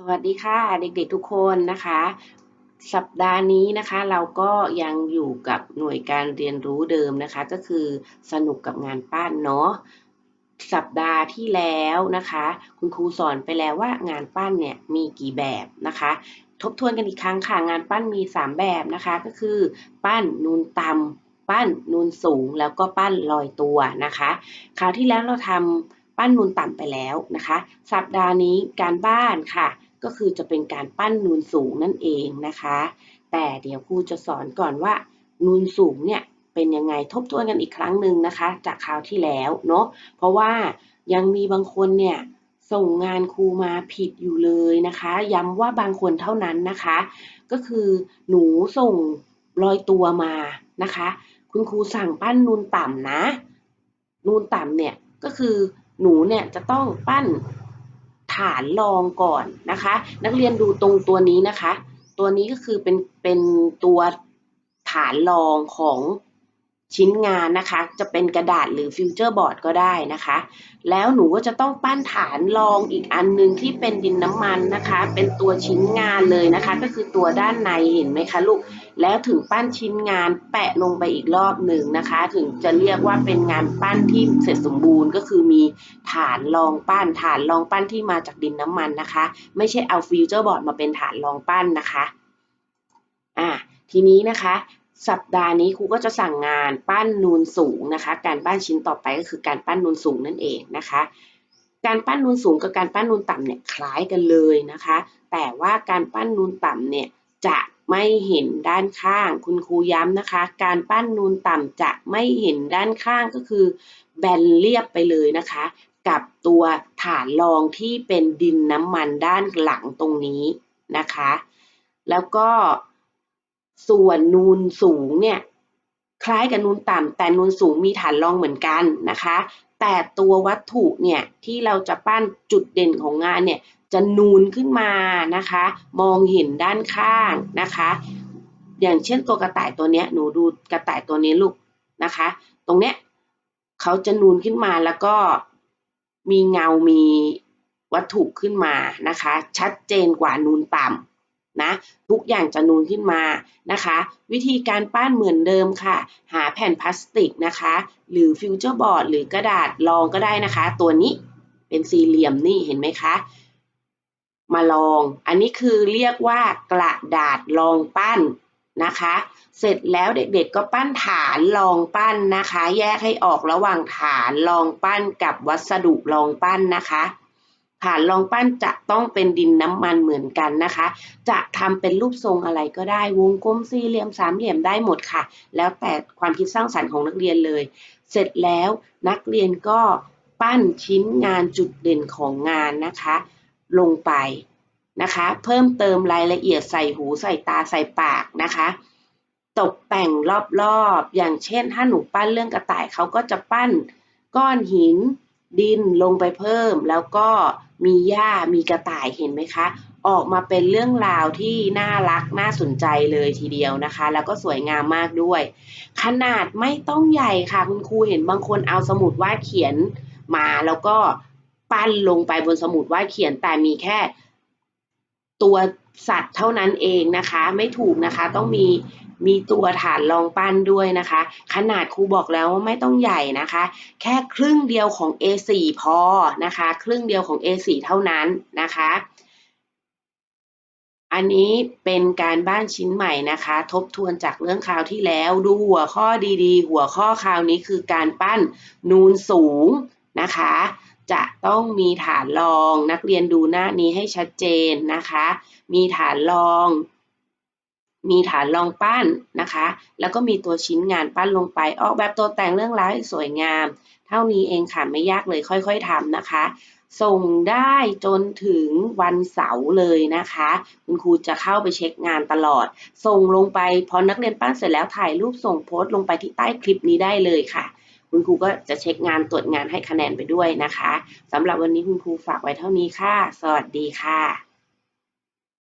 สวัสดีค่ะเด็กๆทุกคนนะคะ สัปดาห์นี้นะคะเราก็ยังอยู่กับหน่วยการเรียนรู้เดิมนะคะ ก็คือสนุกกับงานปั้นเนาะสัปดาห์ที่แล้วนะคะ คุณครูสอนไปแล้วว่างานปั้นเนี่ยมีกี่แบบนะคะ ทบทวนกันอีกครั้งค่ะงานปั้นมี 3 แบบนะคะ ก็คือปั้นนูนต่ำปั้นนูนสูงแล้วก็ปั้นลอยตัวนะคะคราวที่แล้วเราทำปั้นนูนต่ำไปแล้วนะคะ สัปดาห์นี้การบ้านค่ะ ก็คือจะเป็นการปั้นนูนสูงนั่นเองนะคะ แต่เดี๋ยวครูจะสอนก่อนว่า นูนสูงเนี่ยเป็นยังไงทบทวนกันอีกครั้งหนึ่งนะคะ จากคราวที่แล้วเนาะเพราะว่ายังมีบางคนเนี่ยส่งงานครูมาผิดอยู่เลยนะคะ ย้ำว่าบางคนเท่านั้นนะคะ ก็คือหนูส่งรอยตัวมานะคะ คุณครูสั่งปั้นนูนต่ำนะ นูนต่ำเนี่ยก็คือหนูเนี่ยจะต้องปั้น ฐานรองก่อนนะคะ นักเรียนดูตรงตัวนี้นะคะ ตัวนี้ก็คือเป็นเป็นตัวฐานรองของ ชิ้นงานนะคะ จะเป็นกระดาษหรือฟิวเจอร์บอร์ดก็ได้นะคะ แล้วหนูก็จะต้องปั้นฐานรองอีกอันหนึ่งที่เป็นดินน้ำมันนะคะ เป็นตัวชิ้นงานเลยนะคะ ก็คือตัวด้านในเห็นไหมคะลูก แล้วถึงปั้นชิ้นงานแปะลงไปอีกรอบหนึ่งนะคะ ถึงจะเรียกว่าเป็นงานปั้นที่เสร็จสมบูรณ์ก็คือมีฐานรองปั้น ฐานรองปั้นที่มาจากดินน้ำมันนะคะ ไม่ใช่เอาฟิวเจอร์บอร์ดมาเป็นฐานรองปั้นนะคะ อ่าทีนี้นะคะ สัปดาห์นี้ครูก็จะสั่งงานปั้นนูนสูงนะคะ การปั้นชิ้นต่อไปก็คือการปั้นนูนสูงนั่นเองนะคะ การปั้นนูนสูงกับการปั้นนูนต่ำเนี่ยคล้ายกันเลยนะคะ แต่ว่าการปั้นนูนต่ำเนี่ยจะไม่เห็นด้านข้าง คุณครูย้ำนะคะ การปั้นนูนต่ำจะไม่เห็นด้านข้างก็คือ แบนเรียบไปเลยนะคะ กับตัวฐานรองที่เป็นดินน้ำมันด้านหลังตรงนี้นะคะ แล้วก็ ส่วนนูนสูงเนี่ยคล้ายกับนูนต่ำแต่นูนสูงมีฐานรองเหมือนกันนะคะ แต่ตัววัตถุเนี่ยที่เราจะปั้นจุดเด่นของงานเนี่ยจะนูนขึ้นมานะคะ มองเห็นด้านข้างนะคะ อย่างเช่นตัวกระต่ายตัวเนี้ยหนูดูกระต่ายตัวนี้ลูกนะคะ ตรงเนี้ยเขาจะนูนขึ้นมาแล้วก็มีเงามีวัตถุขึ้นมานะคะ ชัดเจนกว่านูนต่ำ นะทุกอย่างจะนูนขึ้นมานะคะ วิธีการปั้นเหมือนเดิมค่ะ หาแผ่นพลาสติกนะคะ หรือฟิวเจอร์บอร์ดหรือกระดาษรองก็ได้นะคะ ตัวนี้เป็นสี่เหลี่ยมนี่เห็นไหมคะ มาลอง อันนี้คือเรียกว่ากระดาษรองปั้นนะคะ เสร็จแล้วเด็กๆก็ปั้นฐานรองปั้นนะคะ แยกให้ออกระหว่างฐานรองปั้นกับวัสดุรองปั้นนะคะ ฐานรองปั้นจะต้องเป็นดินน้ำมันเหมือนกันนะคะ จะทำเป็นรูปทรงอะไรก็ได้ วงกลมสี่เหลี่ยมสามเหลี่ยมได้หมดค่ะ แล้วแต่ความคิดสร้างสรรค์ของนักเรียนเลย เสร็จแล้วนักเรียนก็ปั้นชิ้นงานจุดเด่นของงานนะคะ ลงไปนะคะ เพิ่มเติมรายละเอียดใส่หูใส่ตาใส่ปากนะคะ ตกแต่งรอบๆ อย่างเช่น ถ้าหนูปั้นเรื่องกระต่ายเขาก็จะปั้นก้อนหิน ดินลงไปเพิ่ม แล้วก็มีหญ้ามีกระต่ายเห็นไหมคะ ออกมาเป็นเรื่องราวที่น่ารักน่าสนใจเลยทีเดียวนะคะ แล้วก็สวยงามมากด้วย ขนาดไม่ต้องใหญ่ค่ะ คุณครูเห็นบางคนเอาสมุดวาดเขียนมาแล้วก็ปั้นลงไปบนสมุดวาดเขียนแต่มีแค่ตัวสัตว์เท่านั้นเองนะคะ ไม่ถูกนะคะต้องมี มีตัวฐานรองปั้นด้วยนะคะ ขนาดครูบอกแล้วว่าไม่ต้องใหญ่นะคะ แค่ครึ่งเดียวของ A4 พอนะคะ ครึ่งเดียวของ A4 เท่านั้นนะคะ อันนี้เป็นการบ้านชิ้นใหม่นะคะ ทบทวนจากเรื่องคราวที่แล้วดูหัวข้อดีๆ หัวข้อคราวนี้คือการปั้นนูนสูงนะคะ จะต้องมีฐานรองนักเรียนดูหน้านี้ให้ชัดเจนนะคะ มีฐานรอง มีฐานรองปั้นนะคะ แล้วก็มีตัวชิ้นงานปั้นลงไป ออกแบบตัวแต่งเรื่องราวให้สวยงาม เท่านี้เองค่ะไม่ยากเลยค่อยๆทำนะคะ ส่งได้จนถึงวันเสาร์เลยนะคะ คุณครูจะเข้าไปเช็คงานตลอด ส่งลงไปพอนักเรียนปั้นเสร็จแล้วถ่ายรูปส่งโพสต์ลงไปที่ใต้คลิปนี้ได้เลยค่ะ คุณครูก็จะเช็คงานตรวจงานให้คะแนนไปด้วยนะคะสำหรับวันนี้คุณครูฝากไว้เท่านี้ค่ะ สวัสดีค่ะ